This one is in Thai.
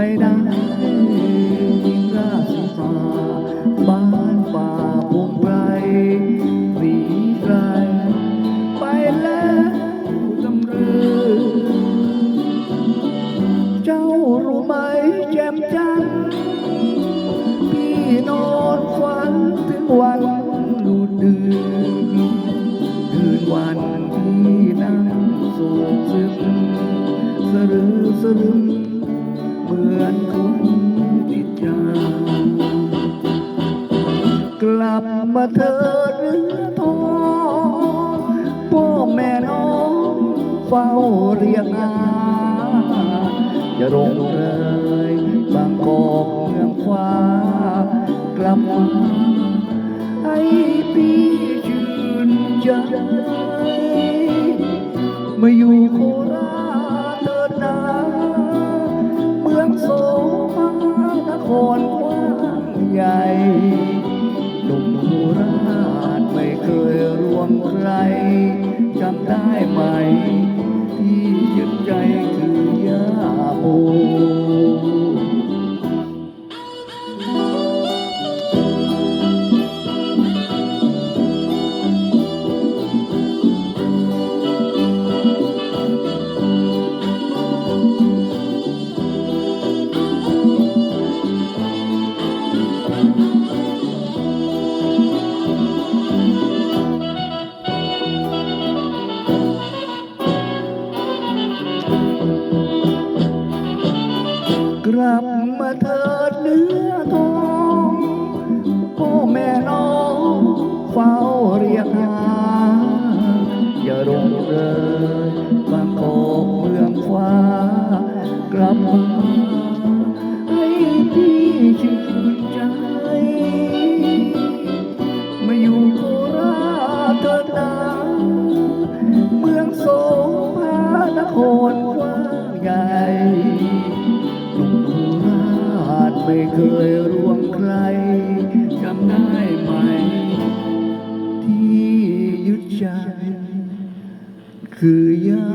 ไปได้ยิ่งราสีฟ้าบ้านป่าพวกไรสีไกลไปแล้วจำเรือเจ้ารู้ไหมแจ่มจันพี่นอนฝันถึงวันหลุดเดื้ดืนวันที่นั่งสูงซึ้งสะรึสะรึม มือนคนติดยากลับมาเถิดเรือทอพ่อแม่น้องเฝ้าเรียกหาอย่าลงเลยบางกอกเมืองฟ้ากลับมาให้พี่ชื่นใจมาอยู่โครา นครกว้างใหญ่ เถิดเนื้อทองพ่อแม่น้องเฝ้าเรียกหาอย่าลงเลยบางกอกเมืองฟ้ากลับมาให้พี่ชื่นใจมาอยู่โคราชเถิดนาเมืองโสภานครกว้างใหญ่ เคยรวมใครจำได้ไหม ที่ยึดใจคือยา